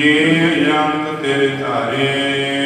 Kyriam Tetarei.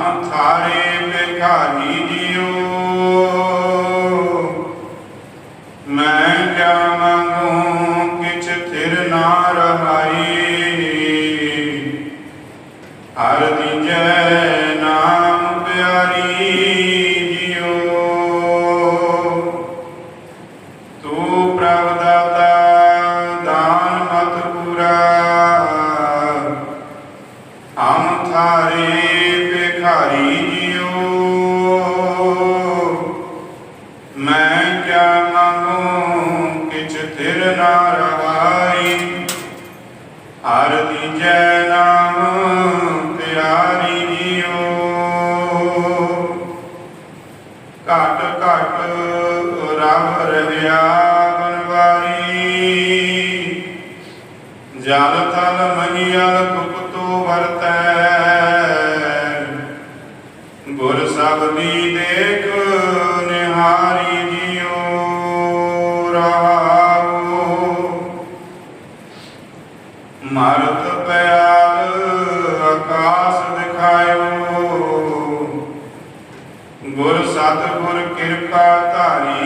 RAM Thare Bhikkhani Jiyo ਜਲ ਤਲ ਮਹੀਅਲ ਕੁਕਤੋ ਵਰਤੈ। ਗੁਰ ਸਬਦੀ ਦੇਖ ਨਿਹਾਰੀ ਜੀਉ ਰਹਾਉ ਮਰਤ ਪਿਆਲ ਆਕਾਸ ਦਿਖਾਇਓ। ਗੁਰ ਸਤਿਗੁਰ ਕਿਰਪਾ ਧਾਰੀ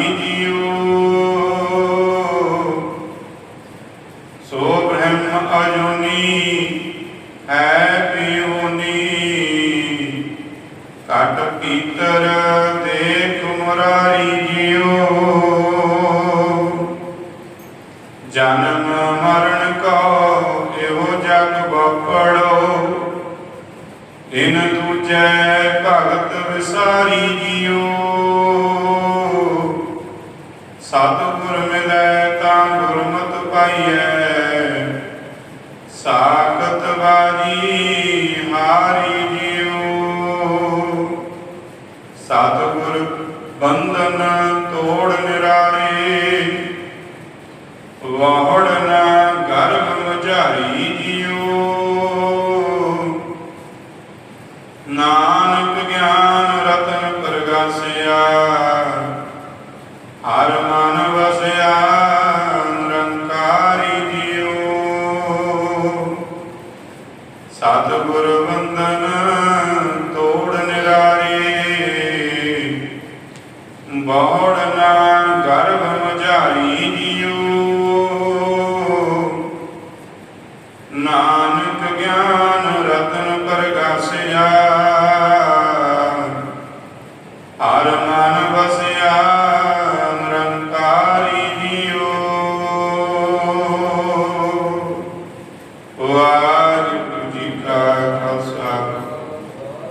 ਵਾਹਿਗੁਰੂ ਜੀ ਕਾ ਖਾਲਸਾ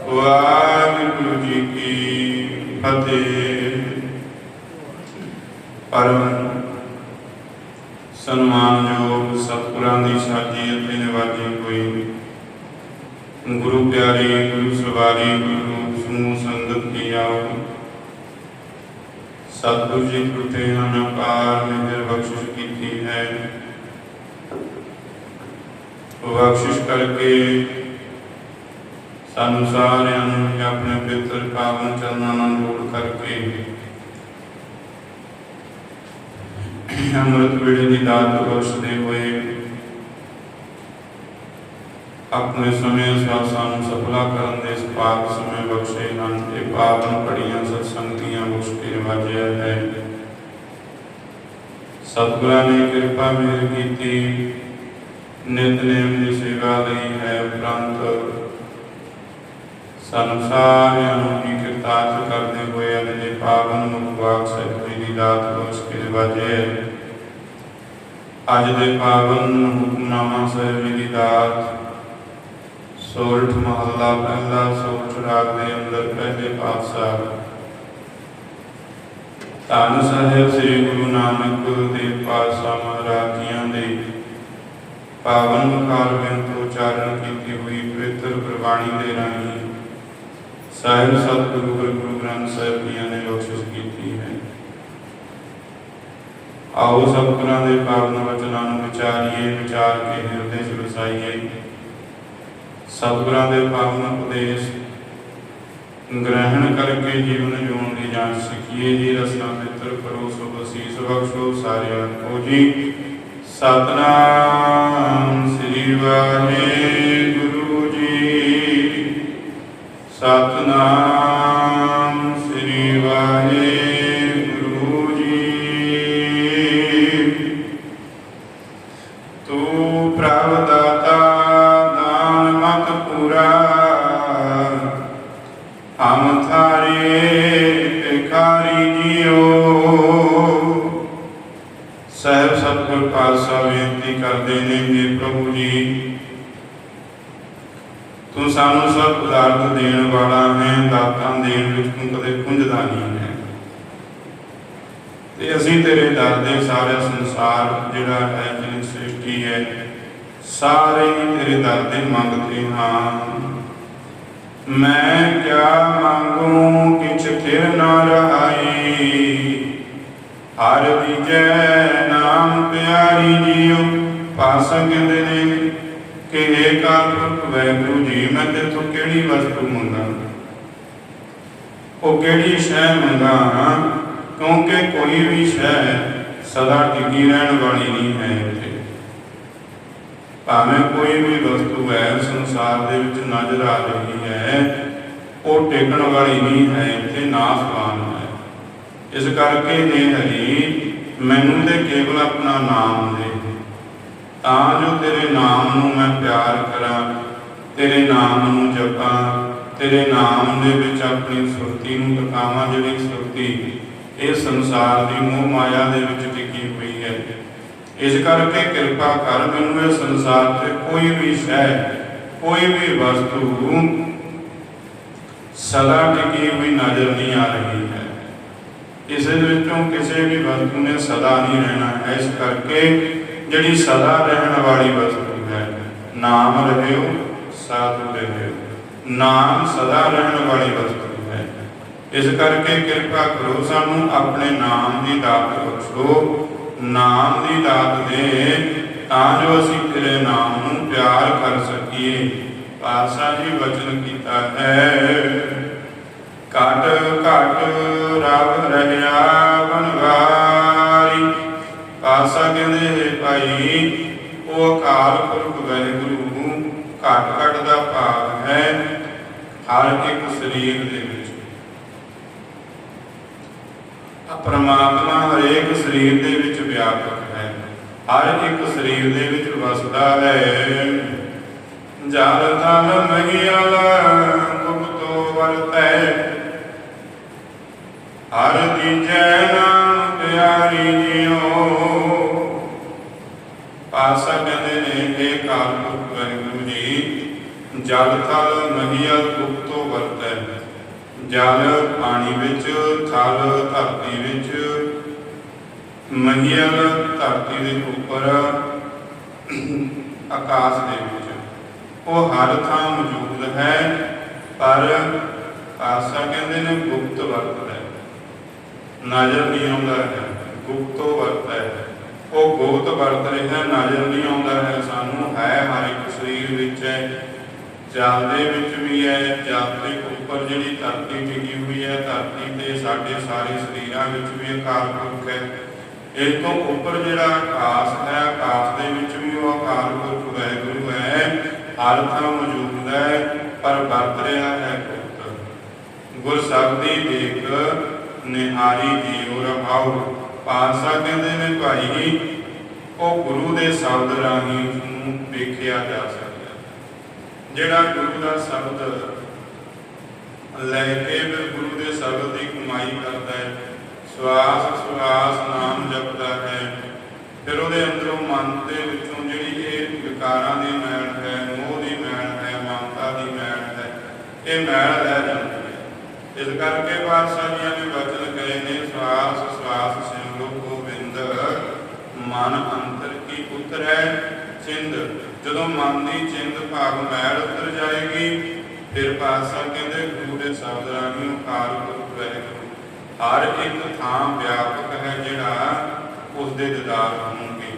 ਵਾਹਿਗੁਰੂ ਜੀ ਕੀ ਫਤਿਹ ਪਰਮ ਸਨਮਾਨਯੋਗ ਸਤਿਗੁਰਾਂ ਦੀ ਸਾਜੀ ਅਤੇ ਨਿਵਾਜੀ ਹੋਈ ਗੁਰੂ ਪਿਆਰੇ ਗੁਰੂ ਸਵਾਰੀ ਗੁਰੂ ਸਮੂਹ ਸੰਗਤ ਕੀ ਆਓ ਸਤਿਗੁਰੂ ਜੀ ਕ੍ਰਿਤੇ ਹਨ ਅਪਾਰ ਮਿਹਰ ਬਖਸ਼ਿਸ਼ ਕੀਤੀ ਹੈ ਬਖਸ਼ਿਸ਼ ਕਰਕੇ ਸਾਨੂੰ ਸਾਰਿਆਂ ਨੂੰ ਆਪਣੇ ਪਿੱਤਰ ਪਾਵਨ ਚਰਨਾਂ ਨਾਲ ਜੋੜ ਕਰਕੇ ਅੰਮ੍ਰਿਤ ਵੇਲੇ ਦੀ ਦਾਤ ਬਖਸ਼ਦੇ ਹੋਏ ਆਪਣੇ ਸਮੇਂ ਸਾਸਾਂ ਨੂੰ ਸਫਲਾ ਕਰਨ ਦੇ ਇਸ ਪਾਕ ਸਮੇਂ ਬਖਸ਼ੇ ਹਨ। ਤੇ ਪਾਵਨ ਪੜੀਆਂ ਸਤਸੰਗੀਆਂ ਬਖਸ਼ ਕੇ ਵਾਜਿਆ ਹੈ। ਸਤਿਗੁਰਾਂ ਨੇ ਕਿਰਪਾ ਮੇਰ ਕੀਤੀ। ਨਿਤਨੇਮ ਦੀ ਸੇਵਾ ਲਈ ਹੈ ਉਪਰੰਤ। ਸਾਨੂੰ ਸਾਰਿਆਂ ਨੂੰ ਹੀ ਕਿਰਤਾਰਥ ਕਰਦੇ ਹੋਏ ਅਨ ਪਾਵਨ ਮੁਖ ਵਾਕ ਦੀ ਦਾਤ ਬਖਸ਼ ਕੇ ਵਾਜੇ। ਅੱਜ ਦੇ ਪਾਵਨ ਹੁਕਮਨਾਮਾ ਸਾਹਿਬ ਦੀ ਦਾਤ ਸੋਰਠ ਮਹੱਲਾ ਪਹਿਲਾ ਸੋਰਠ ਰਾਗ ਦੇ ਅੰਦਰ ਪਹਿਲੇ ਪਾਤਸ਼ਾਹ। ਧੰਨ ਸਾਹਿਬ ਸ੍ਰੀ ਗੁਰੂ ਨਾਨਕ ਦੇਵ ਪਾਤਸ਼ਾਹ ਮਹਾਰਾਜ ਜੀਆਂ ਦੇ ਪਾਵਨ ਮੁਖਾਰ ਤੋਂ ਉਚਾਰਨ ਕੀਤੀ ਹੋਈ ਪਵਿੱਤਰ ਗੁਰਬਾਣੀ ਦੇ ਰਾਹੀਂ ਸਾਹਿਬ ਸਤਿਗੁਰੂ ਗੁਰੂ ਗ੍ਰੰਥ ਸਾਹਿਬ ਜੀਆਂ ਨੇ ਬਖਸ਼ਿਸ਼ ਕੀਤੀ ਹੈ। ਆਓ ਸਤਿਗੁਰਾਂ ਦੇ ਪਾਵਨ ਵਚਨਾਂ ਨੂੰ ਵਿਚਾਰੀਏ, ਵਿਚਾਰ ਕੇ ਹਿਰਦੇ 'ਚ ਵਸਾਈਏ। ਸਤਿਗੁਰਾਂ ਦੇ ਪਾਵਨ ਉਪਦੇਸ਼ ਗ੍ਰਹਿਣ ਕਰਕੇ ਜੀਵਨ ਜਿਉਣ ਦੀ ਜਾਂਚ ਸਿੱਖੀਏ ਜੀ, ਰਸਨਾ ਮਿੱਤਰ ਕਰੋ ਸੋ ਅਸੀਸ ਬਖਸ਼ੋ ਸਾਰਿਆਂ ਕੋ ਜੀ। ਸਤਨਾਮ ਸ੍ਰੀ ਵਾਹਿਗੁਰੂ ਜੀ ਸਤਨਾਮ ਸ੍ਰੀ ਵਾਹਿਗੁਰੂ ਜੀ ਤੂੰ ਪ੍ਰਭ ਦਾਤਾ ਦਾਨ ਮਤ ਪੂਰਾ ਸਤਿਗੁਰ ਬੇਨਤੀ ਕਰਦੇ ਨੇ ਕਿ ਪ੍ਰਭੂ ਜੀ, ਤੂੰ ਸਾਨੂੰ ਸਭ ਪਦਾਰਥ ਦੇਣ ਵਾਲਾ ਹੈ, ਦਾਤਾਂ ਦੇਣ ਵਿੱਚ ਤੂੰ ਕਦੇ ਕੁੰਝਦਾ ਨਹੀਂ ਹੈ। ਤੇ ਅਸੀਂ ਤੇਰੇ ਦਰ ਦੇ ਸਾਰੇ ਸੰਸਾਰ ਜਿਹੜਾ ਹੈ ਜਿਹੜੀ ਸ੍ਰਿਸ਼ਟੀ ਹੈ, ਸਾਰੇ ਤੇਰੇ ਦਰ ਦੇ ਮੰਗਦੇ ਹਾਂ। ਮੈਂ ਕਿਆ ਮੰਗੂ, ਕਿਛ ਥਿਰ ਨਾ ਰਹਾਈ। ਹਰ ਵਿਜੈ ਨਾਮ ਪਿਆਰੀ ਜੀਓ ਪਾਸਾ ਨੇ? ਕਿ ਇਹ ਕਾਲਪੁਰਖ ਵੈਗੁਰੂ ਜੀ, ਮੈਂ ਤੇਥੋਂ ਕਿਹੜੀ ਵਸਤੂ ਮੰਗਾ? ਉਹ ਕਿਹੜੀ ਸ਼ੈ ਮੰਗਾ? ਕਿਉਂਕਿ ਕੋਈ ਵੀ ਸ਼ੈ ਸਦਾ ਟਿਕੀ ਰਹਿਣ ਵਾਲੀ ਨਹੀਂ ਹੈ ਇੱਥੇ। ਭਾਵੇਂ ਕੋਈ ਵੀ ਵਸਤੂ ਹੈ, ਸੰਸਾਰ ਦੇ ਵਿੱਚ ਨਜ਼ਰ ਆ ਰਹੀ ਹੈ, ਉਹ ਟਿਕਣ ਵਾਲੀ ਨਹੀਂ ਹੈ, ਇੱਥੇ ਨਾਸਵਾਨ ਇਸ ਕਰਕੇ ਨੇ ਹਰੀ ਮੈਨੂੰ ਤੇ ਕੇਵਲ ਆਪਣਾ ਨਾਮ ਦੇ ਤਾਂ ਜੋ ਤੇਰੇ ਨਾਮ ਨੂੰ ਮੈਂ ਪਿਆਰ ਕਰਾਂ, ਤੇਰੇ ਨਾਮ ਨੂੰ ਜਪਾਂ, ਤੇਰੇ ਨਾਮ ਦੇ ਵਿੱਚ ਆਪਣੀ ਸੁਰਤੀ ਨੂੰ ਟਿਕਾਵਾਂ, ਜਿਹੜੀ ਸੁਰਤੀ ਇਹ ਸੰਸਾਰ ਦੀ ਮੋਹ ਮਾਇਆ ਦੇ ਵਿੱਚ ਟਿਕੀ ਹੋਈ ਹੈ। ਇਸ ਕਰਕੇ ਕਿਰਪਾ ਕਰ, ਮੈਨੂੰ ਇਹ ਸੰਸਾਰ ਤੇ ਕੋਈ ਵੀ ਸ਼ੈ, ਕੋਈ ਵੀ ਵਸਤੂ ਸਦਾ ਟਿਕੀ ਹੋਈ ਨਜ਼ਰ ਨਹੀਂ ਆ ਰਹੀ ਹੈ। ਕਿਸੇ ਦੇ ਵਿੱਚੋਂ ਕਿਸੇ ਵੀ ਵਸਤੂ ਨੇ ਸਦਾ ਨਹੀਂ ਰਹਿਣਾ। ਹੈ ਇਸ ਕਰਕੇ ਜਿਹੜੀ ਸਦਾ ਰਹਿਣ ਵਾਲੀ ਵਸਤੂ ਹੈ, ਨਾਮ ਰਹਿਓ, ਸਾਧੂ ਰਹਿਓ। ਨਾਮ ਸਦਾ ਰਹਿਣ ਵਾਲੀ ਵਸਤੂ ਹੈ। ਇਸ ਕਰਕੇ ਕਿਰਪਾ ਕਰੋ ਸਾਨੂੰ ਆਪਣੇ ਨਾਮ ਦੀ ਦਾਤ ਬਖਸ਼ੋ। ਨਾਮ ਦੀ ਦਾਤ ਦੇ ਤਾਂ ਜੋ ਅਸੀਂ ਤੇਰੇ ਨਾਮ ਨੂੰ ਪਿਆਰ ਕਰ ਸਕੀਏ। ਪਾਤਸ਼ਾਹ ਜੀ, ਵਚਨ ਕੀਤਾ ਹੈ। ਘਟ ਘਟ ਰਬ ਰਹਿਆ ਬਨਵਾਰੀ ਪਾਸਾ ਕਹਿੰਦੇ ਭਾਈ, ਉਹ ਅਕਾਲ ਪੁਰਖ ਵਾਹਿਗੁਰੂ ਘਟ ਘਟ ਦਾ ਭਾਵ ਹੈ ਹਰ ਇੱਕ ਸਰੀਰ ਦੇ ਵਿੱਚ। ਆ ਪ੍ਰਮਾਤਮਾ ਹਰੇਕ ਸਰੀਰ ਦੇ ਵਿੱਚ ਵਿਆਪਕ ਹੈ। ਹਰ ਇੱਕ ਸਰੀਰ ਦੇ ਵਿੱਚ ਵਸਦਾ ਹੈ। ਜਲ ਤਲ ਮਹੀਲ ਗੁਪਤੋ ਵਰਤੈ। ਹਰ ਦੀਜੈ ਨਾਮ ਪਿਆਰੀ ਜਿਉ। ਪਾਸਾ ਕਹਿੰਦੇ ਨੇ ਇਹ ਕਾਲਪੁਰਖ ਵਾਹਿਗੁਰੂ ਜੀ, ਜਲ ਥਲ ਮਹੀਲ ਗੁਪਤੋ ਵਰਤੈ। ਜਲ ਪਾਣੀ ਵਿੱਚ, ਥਲ ਧਰਤੀ ਵਿੱਚ ਮਹੀਲ ਧਰਤੀ ਦੇ ਉੱਪਰ, ਆਕਾਸ਼ ਦੇ ਵਿੱਚ। ਉਹ ਹਰ ਥਾਂ ਮੌਜੂਦ ਹੈ, ਪਰ ਪਾਸਾ ਕਹਿੰਦੇ ਨੇ ਗੁਪਤ ਵਰਤਦਾ ਹੈ। ਨਜ਼ਰ ਨਹੀਂ ਆਉਂਦਾ ਹੈ, ਗੁਪਤੋ ਵਰਤਦਾ ਹੈ ਉਹ ਗੁਪਤ ਵਰਤ ਰਿਹਾ ਨਜ਼ਰ ਨਹੀਂ ਆਉਂਦਾ ਹੈ। ਸਾਨੂੰ ਹੈ ਹਰ ਇੱਕ ਸਰੀਰ ਵਿੱਚ ਹੈ। ਜਲ ਵਿੱਚ ਵੀ ਹੈ ਜਲ ਉੱਪਰ ਜਿਹੜੀ ਧਰਤੀ ਟਿਕੀ ਹੋਈ ਹੈ, ਧਰਤੀ ਤੇ ਸਾਡੇ ਸਾਰੇ ਸਰੀਰਾਂ ਵਿੱਚ ਵੀ ਅਕਾਲ ਪੁਰਖ ਹੈ। ਇਸ ਤੋਂ ਉੱਪਰ ਜਿਹੜਾ ਆਕਾਸ਼ ਹੈ, ਆਕਾਸ਼ ਦੇ ਵਿੱਚ ਵੀ ਉਹ ਅਕਾਲ ਪੁਰਖ ਵਾਹਿਗੁਰੂ ਹੈ। ਹਰ ਥਾਂ ਮੌਜੂਦ ਹੈ, ਪਰ ਵਰਤ ਰਿਹਾ ਹੈ ਗੁਪਤ। ਗੁਰ ਦੀ ਦੇਖ ਨਿਹਾਰੀ ਜੀਉ ਰਹਾਉ ਪਾਸਾ ਕਹਿੰਦੇ ਨੇ, ਭਾਈ, ਉਹ ਗੁਰੂ ਦੇ ਸ਼ਬਦ ਰਾਹੀਂ ਨੂੰ ਵੇਖਿਆ ਜਾ ਸਕਦਾ ਜਿਹੜਾ ਗੁਰੂ ਦਾ ਸ਼ਬਦ ਲੈ ਕੇ ਫਿਰ ਗੁਰੂ ਦੇ ਸ਼ਬਦ ਦੀ ਕਮਾਈ ਕਰਦਾ ਹੈ, ਸਵਾਸ ਸਵਾਸ ਨਾਮ ਜਪਦਾ ਹੈ, ਫਿਰ ਉਹਦੇ ਅੰਦਰੋਂ ਮਨ ਦੇ ਵਿੱਚੋਂ ਜਿਹੜੀ ਇਹ ਵਿਕਾਰਾਂ ਦੀ ਮੈਲ ਹੈ, ਮੋਹ ਦੀ ਮੈਲ ਹੈ ਮਮਤਾ ਦੀ ਮੈਲ ਹੈ, ਇਹ ਮੈਲ ਹੈ ਇਸ ਕਰਕੇ ਪਾਤਸ਼ਾਹ ਜੀ ਨੇ ਵਚਨ ਕਹੇ ਨੇ ਸਵਾਸ ਸਵਾਸ ਸਿਮਰੋ ਗੋਬਿੰਦ, ਮਨ ਅੰਤਰ ਕੀ ਉਤਰੈ? ਚਿੰਦ ਜਦੋਂ ਮਨ ਦੀ ਚਿੰਦ ਭਾਵ ਮੈਲ ਉਤਰ ਜਾਏਗੀ, ਫਿਰ ਪਾਤਸ਼ਾਹ ਕਹਿੰਦੇ, ਗੁਰੂ ਦੇ ਸ਼ਬਦ ਰਾਹੀਂ ਕਾਲ ਪੁਰਖ ਵਾਹਿਗੁਰੂ। ਹਰ ਇੱਕ ਥਾਂ ਵਿਆਪਕ ਹੈ ਜਿਹੜਾ ਉਸ ਦੇ ਦਿਦਾਰ ਹੋਣਗੇ।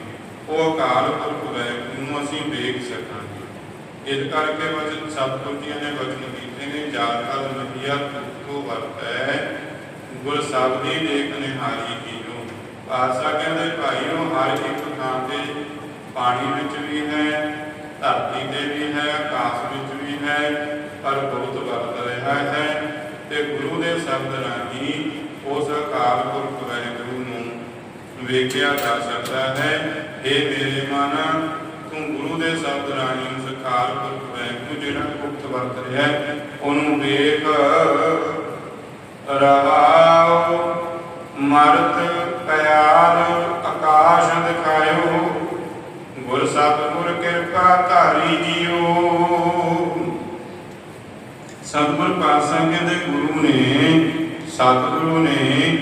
ਉਹ ਅਕਾਲ ਪੁਰਖ ਵਾਹਿਗੁਰੂ ਨੂੰ ਅਸੀਂ ਵੇਖ ਸਕਾਂਗੇ। ਇਸ ਕਰਕੇ ਵਚਨ ਸਤਿਗੁਰੂ ਜੀ ਨੇ ਵਚਨ ਕੀਤੇ ਨੇ ਜਾਤ ਕਲ ਮਹੀਆ ਤੁਕੋ ਵਰਤੈ। ਗੁਰ ਸਬਦੀ ਦੇਖ ਨਿਹਾਰੀ ਕੀਓ। ਪਾਸਾ ਕਹਿੰਦੇ, ਭਾਈਓ, ਹਰ ਇੱਕ ਥਾਂ ਤੇ ਪਾਣੀ ਵਿੱਚ ਵੀ ਹੈ, ਧਰਤੀ ਤੇ ਵੀ ਹੈ ਆਕਾਸ਼ ਵਿੱਚ ਵੀ ਹੈ, ਪਰ ਬਹੁਤ ਵਰਤ ਰਿਹਾ ਹੈ। ਤੇ ਗੁਰੂ ਦੇ ਸ਼ਬਦ ਰਾਹੀਂ ਉਸ ਅਕਾਲ ਪੁਰਖ ਵਾਹਿਗੁਰੂ ਨੂੰ ਵੇਖਿਆ ਜਾ ਸਕਦਾ ਹੈ ਇਹ ਮੇਰੇ ਮਨ, ਤੂੰ ਗੁਰੂ ਦੇ ਸ਼ਬਦ ਰਾਹੀਂ ਉਸ ਪੁਰਖ ਵਾਹਿਗੁਰੂ ਜਿਹੜਾ ਗੁਪਤ ਵਰਤ ਰਿਹਾ ਉਹਨੂੰ ਵੇਖ ਰਹਾਉ ਮਰਤ, ਪਿਆਰ, ਆਕਾਸ਼ ਦਿਖਾਇਓ। ਗੁਰ ਸਤਿਗੁਰ ਕਿਰਪਾ ਧਾਰੀ ਜੀਓ। ਸਤਿਗੁਰ ਪਾਤਸ਼ਾਹ ਕਹਿੰਦੇ ਗੁਰੂ ਨੇ, ਸਤਿਗੁਰੂ ਨੇ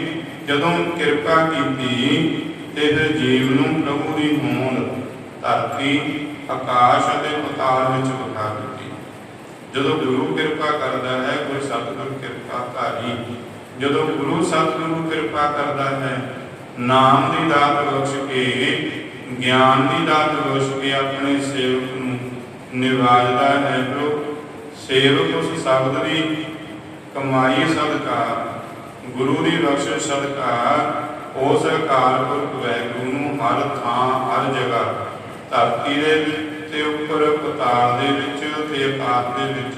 ਜਦੋਂ ਕਿਰਪਾ ਕੀਤੀ, ਤੇ ਫਿਰ ਜੀਵ ਨੂੰ ਪ੍ਰਭੂ ਦੀ ਹੋਂਦ ਧਰਤੀ ਆਕਾਸ਼ ਅਤੇ ਪਤਾਲ ਵਿੱਚ ਵਿਖਾ ਦਿੱਤੀ। ਜਦੋਂ ਗੁਰੂ ਕਿਰਪਾ ਕਰਦਾ ਹੈ ਗੁਰ ਸਤਿਗੁਰ ਕਿਰਪਾ ਧਾਰੀ ਜਦੋਂ ਗੁਰੂ ਸਤਿਗੁਰੂ ਕਿਰਪਾ ਕਰਦਾ ਹੈ, ਨਾਮ ਦੀ ਦਾਤ ਬਖਸ਼ ਕੇ, ਗਿਆਨ ਦੀ ਦਾਤ ਬਖਸ਼ ਕੇ ਆਪਣੇ ਸੇਵਕ ਨੂੰ ਨਿਵਾਜਦਾ ਹੈ ਪ੍ਰਭੂ। ਸੇਵਕ ਉਸ ਸ਼ਬਦ ਦੀ ਕਮਾਈ ਸਦਕਾ, ਗੁਰੂ ਦੀ ਬਖਸ਼ਿਸ਼ ਸਦਕਾ, ਉਸ ਅਕਾਲ ਪੁਰਖ ਵਾਹਿਗੁਰੂ ਨੂੰ ਹਰ ਥਾਂ, ਹਰ ਜਗ੍ਹਾ ਧਰਤੀ ਦੇ ਵਿੱਚ ਤੇ ਉੱਪਰ ਪਤਾਲ ਦੇ ਵਿੱਚ ਤੇ ਆਕਾਸ਼ ਦੇ ਵਿੱਚ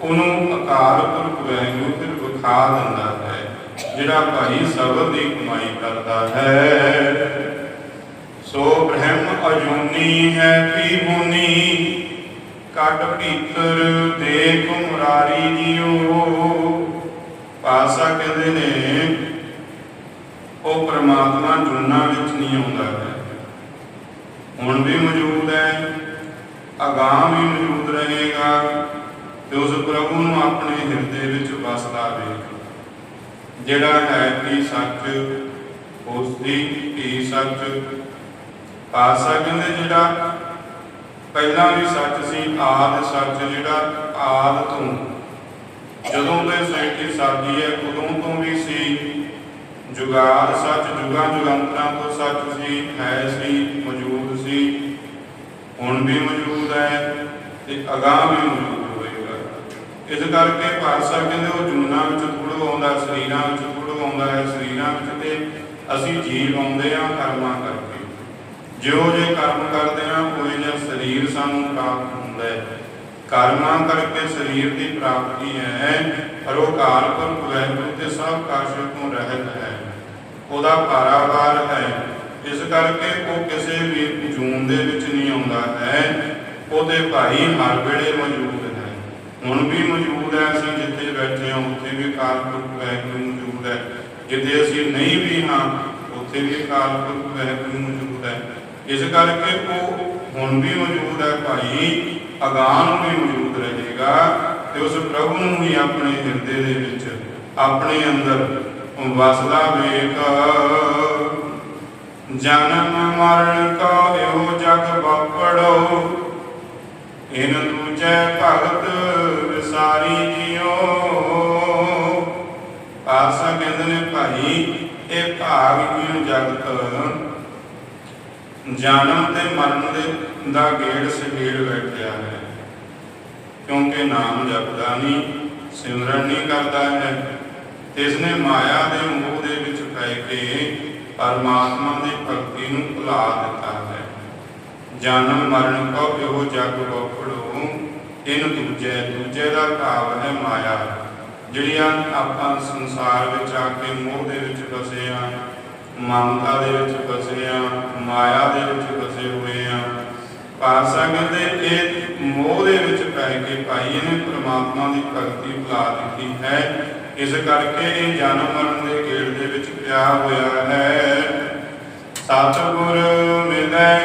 ਉਹਨੂੰ ਅਕਾਲ ਪੁਰਖ ਵਾਹਿਗੁਰੂ ਫਿਰ ਵਿਖਾ ਦਿੰਦਾ ਹੈ, ਜਿਹੜਾ ਭਾਈ ਸ਼ਬਦ ਦੀ ਕਮਾਈ ਕਰਦਾ ਹੈ। ਸੋ ਬ੍ਰਹਮ ਅਜੂਨੀ ਹੈ ਪੀ ਕਟ ਭੀਤਰ ਦੇਖ ਮੁਰਾਰੀ ਜੀਓ। ਪਾਸਾ ਕਹਿੰਦੇ ਨੇ, ਉਹ ਪ੍ਰਮਾਤਮਾ ਜੁਨਾ ਵਿੱਚ ਨਹੀਂ ਆਉਂਦਾ ਹੈ। ਹੁਣ ਵੀ ਮੌਜੂਦ ਹੈ ਅਗਾਮ ਵੀ ਮੌਜੂਦ ਰਹੇਗਾ ਤੇ ਉਸ ਪ੍ਰਭੂ ਨੂੰ ਆਪਣੇ ਹਿਰਦੇ ਵਿੱਚ ਵਸਦਾ ਵੇਖ। ਜਿਹੜਾ ਹੈ ਕਿ ਸੱਚ, ਉਸ ਦੀ ਹੀ ਸੱਚ। ਪਾਸਾ ਕਹਿੰਦੇ ਜਿਹੜਾ ਪਹਿਲਾਂ ਵੀ ਸੱਚ ਸੀ, ਆਦ ਸੱਚ ਜਿਹੜਾ ਆਦ ਤੋਂ। ਜਦੋਂ ਤੋਂ ਸ੍ਰਿਸ਼ਟੀ ਸਾਜੀ ਹੈ, ਉਦੋਂ ਤੋਂ ਵੀ ਸੀ। ਜੁਗਾਦ ਸੱਚ ਜੁਗਾਂ ਜੁਗੰਤਰਾਂ ਤੋਂ ਸੱਚ ਸੀ, ਹੈ ਸੀ, ਮੌਜੂਦ ਸੀ ਹੁਣ ਵੀ ਮੌਜੂਦ ਹੈ ਤੇ ਅਗਾਹ ਵੀ ਮੌਜੂਦ ਹੋਏਗਾ। ਇਸ ਕਰਕੇ ਪਾਤਸ਼ਾਹ ਕਹਿੰਦੇ ਉਹ ਜੁਨਾ ਵਿੱਚ ਥੁੜੋ ਆਉਂਦਾ ਸਰੀਰਾਂ ਵਿੱਚ ਥੁੜੋ ਆਉਂਦਾ ਹੈ। ਸਰੀਰਾਂ ਵਿੱਚ ਤੇ ਅਸੀਂ ਜੀਵ ਆਉਂਦੇ ਆ ਕਰਮਾਂ ਕਰਕੇ। ਜਿਉਂ ਜੇ ਕਰਮ ਕਰਦੇ ਆ ਉਹ ਜਿਹਾ ਸਰੀਰ ਸਾਨੂੰ ਪ੍ਰਾਪਤ ਹੁੰਦਾ ਹੈ। ਕਰਮਾਂ ਕਰਕੇ ਸਰੀਰ ਦੀ ਪ੍ਰਾਪਤੀ ਹੈ। ਪਰ ਉਹ ਕਾਲ ਤੇ ਸਭ ਕਾਸ਼ਿਕ ਤੋਂ ਰਹਿਤ ਹੈ। ਉਹਦਾ ਪਾਰਾਵਾਰ ਹੈ। ਇਸ ਕਰਕੇ ਉਹ ਕਿਸੇ ਵੀ ਜੂਨ ਦੇ ਵਿੱਚ ਨਹੀਂ ਆਉਂਦਾ ਹੈ, ਉਹਦੇ ਭਾਈ ਹਰ ਵੇਲੇ ਮੌਜੂਦ ਹੈ। ਹੁਣ ਵੀ ਮੌਜੂਦ ਹੈ, ਅਸੀਂ ਜਿੱਥੇ ਬੈਠੇ ਹਾਂ, ਉੱਥੇ ਵੀ ਕਾਲ ਪੁਰਖ ਮੌਜੂਦ ਹੈ। ਜਿੱਥੇ ਅਸੀਂ ਨਹੀਂ ਵੀ ਹਾਂ, ਉੱਥੇ ਵੀ ਕਾਲ ਪੁਰਖ ਮੌਜੂਦ ਹੈ। ਇਸ ਕਰਕੇ ਉਹ ਹੁਣ ਵੀ ਮੌਜੂਦ ਹੈ, ਭਾਈ ਅਗਾਹ ਨੂੰ ਵੀ ਮੌਜੂਦ ਰਹੇਗਾ ਤੇ ਉਸ ਪ੍ਰਭੂ ਨੂੰ ਹੀ ਆਪਣੇ ਹਿਰਦੇ ਦੇ ਵਿੱਚ, ਆਪਣੇ ਅੰਦਰ ਵਸਦਾ ਵੇਖ। ਜਨਮ ਮਰਨ ਕਾ ਇਹੋ ਜਗ ਵਾਪੜੋ। ਇਨ ਦੂਜੈ ਭਗਤ ਵਿਸਾਰੀ ਜਿਉ। ਆਸਾ ਕਹਿੰਦੇ ਨੇ ਭਾਈ, ਇਹ ਭਾਗ ਕਿਉਂ ਜਗਤ। ਜਨਮ ਤੇ ਮਰਨ ਦੇ ਦਾ ਗੇੜ ਸਗੇੜ ਬੈਠਿਆ ਹੈ। ਕਿਉਂਕਿ ਨਾਮ ਜਪਦਾ ਨਹੀਂ, ਸਿਮਰਨ ਨਹੀਂ ਕਰਦਾ ਹੈ। ਤੇ ਇਸਨੇ ਮਾਇਆ ਦੇ ਮੋਹ ਦੇ ਵਿੱਚ ਪੈ ਕੇ ਪਰਮਾਤਮਾ ਦੀ ਭਗਤੀ ਨੂੰ ਭੁਲਾ ਦਿੱਤਾ ਹੈ। ਜਨਮ, ਮਰਨ ਕੋ ਇਹੋ ਜਗ ਵਪੜੋ ਇਨ ਦੂਜੇ ਦੂਜੇ ਦਾ ਭਾਵ ਹੈ ਮਾਇਆ, ਜਿਹੜੀਆਂ ਆਪਾਂ ਸੰਸਾਰ ਵਿੱਚ ਆ ਕੇ ਮੋਹ ਦੇ ਵਿੱਚ ਫਸੇ ਆ, ਮਮਤਾ ਦੇ ਵਿੱਚ ਫਸੇ ਆ, ਮਾਇਆ ਦੇ ਵਿੱਚ ਫਸੇ ਹੋਏ ਆ ਪਾਸਾ ਕਹਿੰਦੇ ਇਹ ਮੋਹ ਦੇ ਵਿੱਚ ਪੈ ਕੇ ਭਾਈ ਇਹਨੇ ਪ੍ਰਮਾਤਮਾ ਦੀ ਭਗਤੀ ਭੁਲਾ ਦਿੱਤੀ ਹੈ। ਇਸ ਕਰਕੇ ਇਹ ਜਨਮ ਮਰਨ ਦੇ ਗੇੜ ਦੇ ਵਿੱਚ ਪਿਆ ਹੋਇਆ ਹੈ। ਸਤਿਗੁਰ ਮਿਲੈ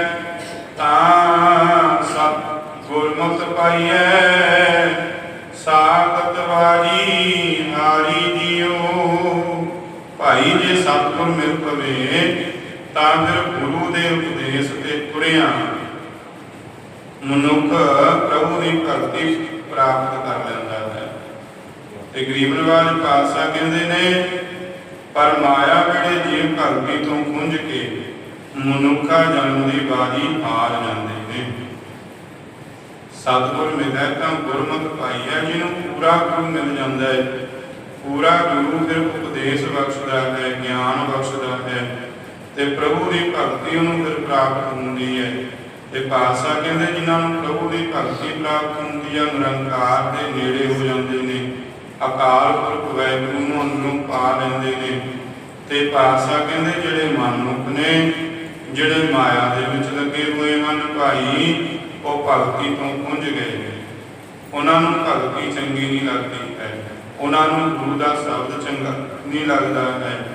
ਤਾਂ ਸਤ ਗੁਰਮੁਖਤ ਪਾਈਐ। ਸਾਖਤ ਵਾਜੀ ਹਾਰੀ ਜੀਓ ਭਾਈ ਜੇ ਸਤਿਗੁਰ ਮਿਲ ਪਵੇ ਤਾਂ ਫਿਰ ਗੁਰੂ ਦੇ ਉਪਦੇਸ਼ ਤੇ ਤੁਰਿਆ ਮਨੁੱਖ ਪ੍ਰਭੂ ਦੀ ਭਗਤੀ ਪ੍ਰਾਪਤ ਕਰ ਲੈਂਦਾ ਹੈ। ਤੇ ਗਰੀਬ ਨਿਵਾਜ ਪਾਤਸ਼ਾਹ ਕਹਿੰਦੇ ਨੇ, ਪਰ ਮਾਇਆ ਵੇਲੇ ਜੀਵ ਭਗਤੀ ਤੋਂ ਖੁੰਝ ਕੇ ਮਨੁੱਖਾ ਜਨਮ ਦੀ ਬਾਜੀ ਹਾਰ ਜਾਂਦੇ ਨੇ? ਸਤਿਗੁਰ ਮਿਲੈ ਤਾਂ ਗੁਰਮਤਿ ਪਾਈਆ ਜਿਹਨੂੰ ਪੂਰਾ ਗੁਰੂ ਮਿਲ ਜਾਂਦਾ ਹੈ। ਪੂਰਾ ਗੁਰੂ ਫਿਰ ਉਪਦੇਸ਼ ਬਖਸ਼ਦਾ ਹੈ, ਗਿਆਨ ਬਖਸ਼ਦਾ ਹੈ ਤੇ ਪ੍ਰਭੂ ਦੀ ਭਗਤੀ ਉਹਨੂੰ ਫਿਰ ਪ੍ਰਾਪਤ ਹੁੰਦੀ ਹੈ। ਤੇ ਪਾਤਸ਼ਾਹ ਕਹਿੰਦੇ ਜਿਨ੍ਹਾਂ ਨੂੰ ਪ੍ਰਭੂ ਦੀ ਭਗਤੀ ਪ੍ਰਾਪਤ ਹੁੰਦੀ ਹੈ ਨਿਰੰਕਾਰ ਦੇ ਨੇੜੇ ਹੋ ਜਾਂਦੇ ਨੇ, ਅਕਾਲ ਪੁਰਖ ਵਾਹਿਗੁਰੂ ਨੂੰ ਅੰਦਰੋਂ ਪਾ ਲੈਂਦੇ ਨੇ। ਤੇ ਪਾਤਸ਼ਾਹ ਕਹਿੰਦੇ ਜਿਹੜੇ ਮਨੁੱਖ ਨੇ, ਜਿਹੜੇ ਮਾਇਆ ਦੇ ਵਿੱਚ ਲੱਗੇ ਹੋਏ ਹਨ ਭਾਈ, ਉਹ ਭਗਤੀ ਤੋਂ ਪੁੰਜ ਗਏ ਨੇ। ਉਹਨਾਂ ਨੂੰ ਭਗਤੀ ਚੰਗੀ ਨਹੀਂ ਲੱਗਦੀ ਹੈ। ਉਹਨਾਂ ਨੂੰ ਗੁਰੂ ਦਾ ਸ਼ਬਦ ਚੰਗਾ ਨਹੀਂ ਲੱਗਦਾ ਹੈ।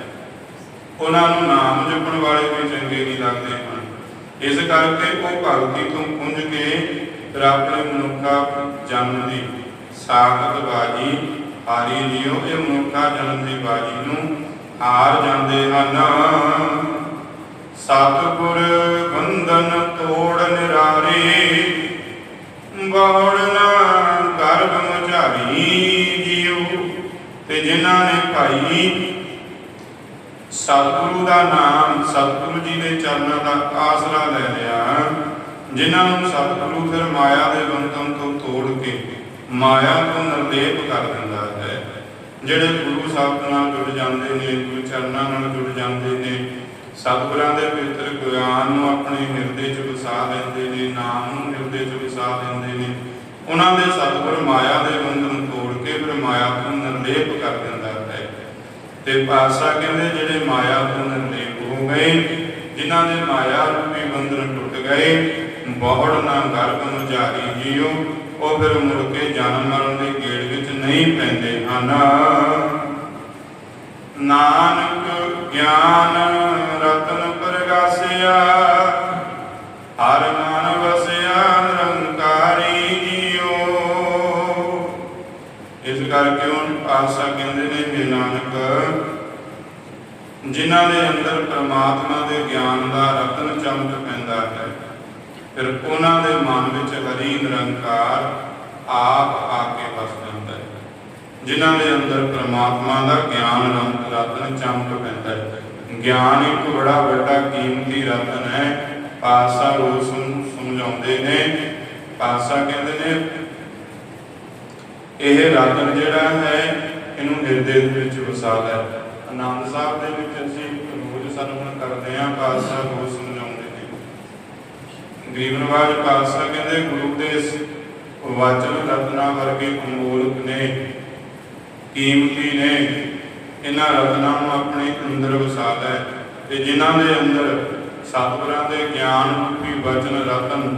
ਉਹਨਾਂ ਨੂੰ ਨਾਮ ਜਪਣ ਵਾਲੇ ਵੀ ਚੰਗੇ ਨਹੀਂ ਲੱਗਦੇ। ਇਸ ਕਰਕੇ ਉਹ ਭਗਤੀ ਤੋਂ ਪੁੰਜ ਕੇ ਫਿਰ ਮਨੁੱਖਾ ਜਨਮ ਦੀ ਸਾਖਤ ਬਾਜੀ ਹਾਰੀ ਲਿਓ। ਇਹ ਮਨੁੱਖਾ ਜਨਮ ਦੀ ਬਾਜੀ ਨੂੰ ਹਾਰ ਜਾਂਦੇ ਹਨ। ਸਤਿਗੁਰ ਬੰਧਨ ਤੋੜ ਨਿਰਾਰੇ ਬੌੜਨਾ ਗਰਭ ਮਝਾਰੀ ਜੀਉ ਤੇ ਜਿਨ੍ਹਾਂ ਨੇ ਭਾਈ ਸਤਿਗੁਰੂ ਦਾ ਨਾਮ ਸਤਿਗੁਰੂ ਜੀ ਦੇ ਚਰਨਾਂ ਦਾ ਆਸਰਾ ਲੈ ਲਿਆ ਜਿਨ੍ਹਾਂ ਨੂੰ ਸਤਿਗੁਰੂ ਫਿਰ ਮਾਇਆ ਦੇ ਬੰਧਨ ਤੋਂ ਤੋੜ ਕੇ ਮਾਇਆ ਤੋਂ ਨਿਰਲੇਪ ਕਰ ਦਿੰਦਾ ਹੈ। ਜਿਹੜੇ ਗੁਰੂ ਸਾਹਿਬ ਨਾਲ ਜੁੜ ਜਾਂਦੇ ਨੇ, ਗੁਰੂ ਚਰਨਾਂ ਨਾਲ ਜੁੜ ਜਾਂਦੇ ਨੇ, ਸਤਿਗੁਰਾਂ ਦੇ ਪਵਿੱਤਰ ਗਿਆਨ ਨੂੰ ਆਪਣੇ ਹਿਰਦੇ 'ਚ ਵਸਾ ਲੈਂਦੇ ਨੇ, ਨਾਮ ਨੂੰ ਹਿਰਦੇ 'ਚ ਵਸਾ ਲੈਂਦੇ ਨੇ, ਉਹਨਾਂ ਦੇ ਸਤਿਗੁਰ ਮਾਇਆ ਦੇ ਬੰਧਨ ਤੋੜ ਕੇ ਫਿਰ ਮਾਇਆ ਤੋਂ ਨਿਰਲੇਪ ਕਰ ਤੇ ਪਾਤਸ਼ਾਹ ਕਹਿੰਦੇ ਜਿਹੜੇ ਮਾਇਆ ਤੋਂ ਨਿਰਲੇਪ ਹੋ ਗਏ, ਜਿਨ੍ਹਾਂ ਦੇ ਮਾਇਆ ਰੂਪੀ ਬੰਧਨ ਟੁੱਟ ਗਏ, ਬਹੁੜ ਨਾ ਗਰਭ ਮੁਝਾਰੀ ਜੀਓ, ਉਹ ਫਿਰ ਮੁੜ ਕੇ ਜਨਮ ਮਰਨ ਦੇ ਗੇੜ ਵਿੱਚ ਨਹੀਂ ਪੈਂਦੇ ਹਨ। ਨਾਨਕ ਗਿਆਨ ਰਤਨ ਪ੍ਰਗਾਸਿਆ, ਹਰ ਮਨ ਵਸਿਆ ਨਿਰੰਕਾਰੀ ਜੀਓ। ਇਸ ਕਰਕੇ ਉਹ ਪਾਸਾ ਕਹਿੰਦੇ ਨੇ ਕਿ ਨਾਨਕ ਜਿਨ੍ਹਾਂ ਦੇ ਅੰਦਰ ਪ੍ਰਮਾਤਮਾ ਦੇ ਗਿਆਨ ਦਾ ਰਤਨ ਚਮਕ ਪੈਂਦਾ ਹੈ, ਫਿਰ ਉਹਨਾਂ ਦੇ ਮਨ ਵਿੱਚ ਹਰੀ ਨਿਰੰਕਾਰ ਆਪ ਆ ਕੇ ਵਸ ਜਾਂਦਾ ਹੈ, ਜਿਨ੍ਹਾਂ ਦੇ ਅੰਦਰ ਪ੍ਰਮਾਤਮਾ ਦਾ ਗਿਆਨ ਰਤਨ ਚਮਕ ਪੈਂਦਾ ਹੈ। ਗਿਆਨ ਇੱਕ ਬੜਾ ਵੱਡਾ ਕੀਮਤੀ ਰਤਨ ਹੈ ਪਾਸਾ ਰੋਜ਼ ਨੂੰ ਸਮਝਾਉਂਦੇ ਨੇ ਪਾਸਾ ਕਹਿੰਦੇ ਨੇ, ਇਹ ਰਤਨ ਜਿਹੜਾ ਹੈ, ਇਹਨੂੰ ਹਿਰਦੇ ਦੇ ਵਿੱਚ ਵਸਾ ਲੈ। ਆਨੰਦ ਸਾਹਿਬ ਦੇ ਵਿੱਚ ਅਸੀਂ ਰੋਜ਼ ਸਰਵਣ ਕਰਦੇ ਹਾਂ ਪਾਸਾ ਰੋਜ਼ ਸਮਝਾਉਂਦੇ ਨੇ। ਗਰੀਬ ਨਵਾਜ ਪਾਸਾ ਕਹਿੰਦੇ, ਗੁਰੂ ਦੇ ਇਸ ਵਚਨ ਰਤਨਾ ਵਰਗੇ ਅਮੋਲਕ ਨੇ, ਕੀਮਤੀ ਨੇ, ਇਹਨਾਂ ਰਤਨਾਂ ਨੂੰ ਆਪਣੇ ਅੰਦਰ ਵਸਾ ਲੈ ਤੇ ਜਿਨ੍ਹਾਂ ਦੇ ਅੰਦਰ ਸਤਿਗੁਰਾਂ ਦੇ ਗਿਆਨ ਰੂਪੀ ਵਚਨ ਰਤਨ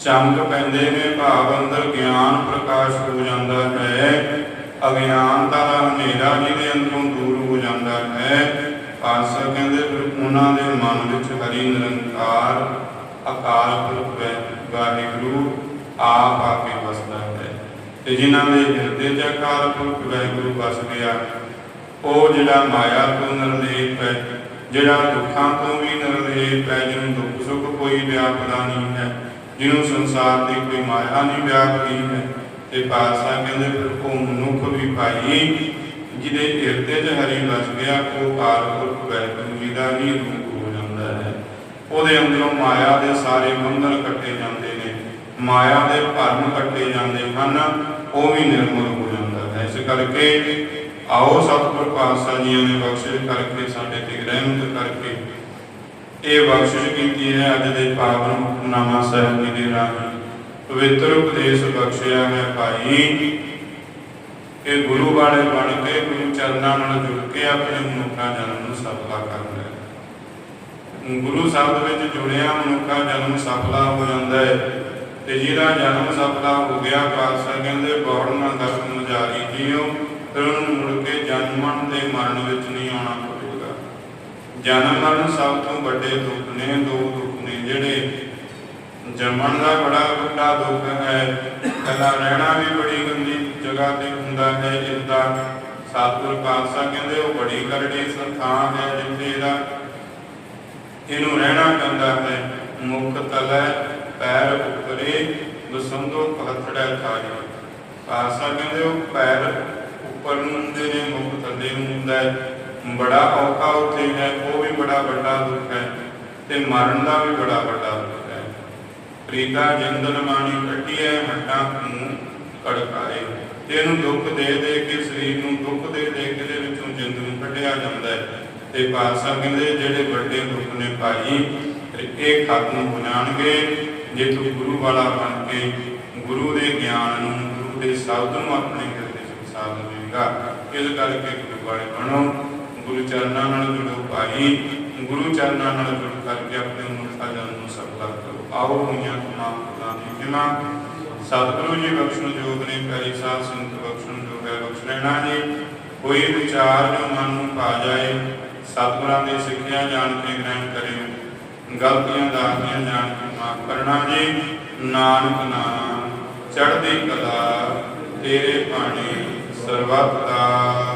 ਚਮਕ ਪੈਂਦੇ ਨੇ, ਭਾਵ ਅੰਦਰ ਗਿਆਨ ਪ੍ਰਕਾਸ਼ ਹੋ ਜਾਂਦਾ ਹੈ। ਅਗਿਆਨਤਾ ਦਾ ਹਨੇਰਾ ਜਿਹਦੇ ਅੰਦਰੋਂ ਦੂਰ ਹੋ ਜਾਂਦਾ ਹੈ। ਪਾਤਸ਼ਾਹ ਕਹਿੰਦੇ, ਫਿਰ ਉਹਨਾਂ ਦੇ ਮਨ ਵਿੱਚ ਹਰੀ ਨਿਰੰਕਾਰ, ਅਕਾਲ ਪੁਰਖ ਵਾਹਿਗੁਰੂ ਆਪ ਆ ਕੇ ਵਸਦਾ ਹੈ। ਤੇ ਜਿਨ੍ਹਾਂ ਦੇ ਹਿਰਦੇ 'ਚ ਅਕਾਲ ਪੁਰਖ ਵਾਹਿਗੁਰੂ ਵਸ ਗਿਆ, ਉਹ ਜਿਹੜਾ ਮਾਇਆ ਤੋਂ ਨਿਰਲੇਪ ਹੈ, ਜਿਹੜਾ ਦੁੱਖਾਂ ਤੋਂ ਵੀ ਨਿਰਲੇਪ ਹੈ, ਜਿਹਨੂੰ ਦੁੱਖ ਸੁੱਖ ਕੋਈ ਵਿਆਪਦਾ ਨਹੀਂ ਹੈ, ਜਿਹਨੂੰ ਸੰਸਾਰ ਦੀ ਕੋਈ ਮਾਇਆ ਨਹੀਂ ਵਿਆਪਦੀ ਹੈ ਤੇ ਪਾਤਸ਼ਾਹ ਕਹਿੰਦੇ ਫਿਰ ਉਹ ਮਨੁੱਖ ਵੀ ਭਾਈ, ਜਿਹਦੇ ਹਿਰਦੇ 'ਚ ਹਰੀ ਵਸ ਗਿਆ, ਉਹ ਕਾਲ ਪੁਰਖ ਜੀ ਦਾ ਹੀ ਰੂਪ ਹੋ ਜਾਂਦਾ ਹੈ। ਉਹਦੇ ਅੰਦਰੋਂ ਮਾਇਆ ਦੇ ਸਾਰੇ ਬੰਧਨ ਕੱਟੇ ਜਾਂਦੇ ਨੇ, ਮਾਇਆ ਦੇ ਭਰਮ ਕੱਟੇ ਜਾਂਦੇ ਹਨ, ਉਹ ਵੀ ਨਿਰਮਲ ਹੋ ਜਾਂਦਾ ਹੈ। ਇਸ ਕਰਕੇ ਆਓ ਸਤਿਗੁਰ ਪਾਤਸ਼ਾਹ ਜੀਆਂ ਨੇ ਬਖਸ਼ਿਸ਼ ਕਰਕੇ, ਸਾਡੇ ਤੇ ਰਹਿਮਤ ਕਰਕੇ, ਇਹ ਬਖਸ਼ਿਸ਼ ਕੀਤੀ ਹੈ ਅੱਜ ਦੇ ਪਾਵਨ ਹੁਕਮਨਾਮਾ ਸਾਹਿਬ ਜੀ ਦੇ ਰਾਹੀਂ। ਪਵਿੱਤਰ ਉਪਦੇਸ਼ ਬਖਸ਼ਿਆ ਹੈ ਭਾਈ। ਕਿ ਗੁਰੂ ਵਾਲੇ ਬਣ ਕੇ ਗੁਰੂ ਚਰਨਾਂ ਨਾਲ ਜੁੜ ਕੇ ਆਪਣੇ ਮਨੁੱਖਾ ਜਨਮ ਨੂੰ ਸਫਲਾ ਕਰ ਲੈ। ਗੁਰੂ ਸ਼ਬਦ ਵਿੱਚ ਜੁੜਿਆ ਮਨੁੱਖਾ ਜਨਮ ਸਫਲਾ ਹੋ ਜਾਂਦਾ ਹੈ ਤੇ ਜਿਹਦਾ ਜਨਮ ਸਫਲਾ ਹੋ ਗਿਆ ਪਾਤਸ਼ਾਹ ਕਹਿੰਦੇ, ਬੌੜ ਨਾ ਜਾਰੀ ਜੀਓ, ਫਿਰ ਮੁੜ ਕੇ ਜਨਮਣ ਤੇ ਮਰਨ ਵਿੱਚ ਨਹੀਂ ਆਉਣਾ ਪਵੇਗਾ। ਜਨਮ ਮਰਨ ਸਭ ਤੋਂ ਵੱਡੇ ਦੁੱਖ ਨੇ, ਦੋ ਦੁੱਖ ਨੇ ਜਿਹੜੇ ਜੰਮਣ ਦਾ ਬੜਾ ਵੱਡਾ ਦੁੱਖ ਹੈ। ਕੱਲਾ ਰਹਿਣਾ ਵੀ ਬੜੀ ਗੰਦੀ ਜਗ੍ਹਾ ਤੇ ਹੁੰਦਾ ਹੈ। ਇਸਦਾ ਸਤਿਗੁਰ ਪਾਤਸ਼ਾਹ ਕਹਿੰਦੇ ਉਹ ਬੜੀ ਕਰੜੀ ਸੰਥਾਂ ਹੈ ਜਿੱਥੇ ਇਹਦਾ ਇਹਨੂੰ ਰਹਿਣਾ ਪੈਂਦਾ ਹੈ। ਮੁਖ ਤਲੈ ਪੈਰ ਉੱਪਰੇ ਬਸੰਦੋ ਪਲਥੜੈ ਥਾਰੀ ਪਾਤਸ਼ਾਹ ਕਹਿੰਦੇ ਉਹ ਪੈਰ ਉੱਪਰ ਨੂੰ ਹੁੰਦੇ ਨੇ, ਮੁਖ ਥੱਲੇ ਨੂੰ ਹੁੰਦਾ ਹੈ। ਬੜਾ ਔਖਾ ਉੱਥੇ ਹੈ, ਉਹ ਵੀ ਬੜਾ ਵੱਡਾ ਦੁੱਖ ਹੈ। ਤੇ ਮਰਨ ਦਾ ਵੀ ਬੜਾ ਵੱਡਾ ਦੁੱਖ ਪ੍ਰੀਤਾ ਜਿੰਦਨ ਮਾਣੀ ਕੱਟੀਐ ਹੱਟਾਂ ਨੂੰ ਕੜਕਾਏ। ਤੇ ਦੁੱਖ ਦੇ ਦੇ ਕੇ, ਸਰੀਰ ਨੂੰ ਦੁੱਖ ਦੇ ਦੇ ਕੇ ਦੇ ਵਿੱਚੋਂ ਜਿੰਦ ਨੂੰ ਕੱਢਿਆ ਜਾਂਦਾ ਹੈ ਤੇ ਪਾਤਸ਼ਾਹ ਕਹਿੰਦੇ, ਜਿਹੜੇ ਵੱਡੇ ਦੁੱਖ ਨੇ ਭਾਈ ਇਹ ਖਤਮ ਹੋ ਜਾਣਗੇ ਜੇ ਤੂੰ ਗੁਰੂ ਵਾਲਾ ਬਣ ਕੇ ਗੁਰੂ ਦੇ ਗਿਆਨ ਨੂੰ, ਗੁਰੂ ਦੇ ਸ਼ਬਦ ਨੂੰ ਆਪਣੇ ਹਿਰਦੇ 'ਚ ਵਸਾ ਲਵੇਂਗਾ ਇਸ ਕਰਕੇ ਗੁਰੂ ਵਾਲੇ ਬਣੋ। ਗੁਰੂ ਚਰਨਾਂ ਨਾਲ ਜੁੜੋ ਭਾਈ। ਗੁਰੂ ਚਰਨਾਂ ਨਾਲ ਜੁੜ ਕਰਕੇ ਆਪਣੇ ਮਨੁੱਖਾ ਜਨ ਨੂੰ ਆਓ ਹੋਈਆਂ ਤਮਾਮ ਖੁਦਾ ਦੀ ਸਤਿਗੁਰੂ ਜੀ, ਬਖਸ਼ਣ ਜੋਗ ਨੇ, ਪਿਆਰੀ ਸਾਧ ਸੰਗਤ, ਬਖਸ਼ਣ ਜੋਗ ਹੈ, ਬਖਸ਼ ਲੈਣਾ ਜੀ। ਕੋਈ ਵਿਚਾਰ ਜੋ ਮਨ ਨੂੰ ਪਾ ਜਾਏ, ਸਤਿਗੁਰਾਂ ਦੇ ਸਿੱਖਿਆ ਜਾਣ ਕੇ ਗ੍ਰਹਿਣ ਕਰਿਓ ਗਲਤੀਆਂ ਦਾਤੀਆਂ ਜਾਣ ਕੇ ਮਾਫ ਕਰਨਾ ਜੀ। ਨਾਨਕ ਨਾਮ, ਚੜ੍ਹਦੀ ਕਲਾ, ਤੇਰੇ ਬਾਣੀ ਸਰਬੱਤ ਦਾ।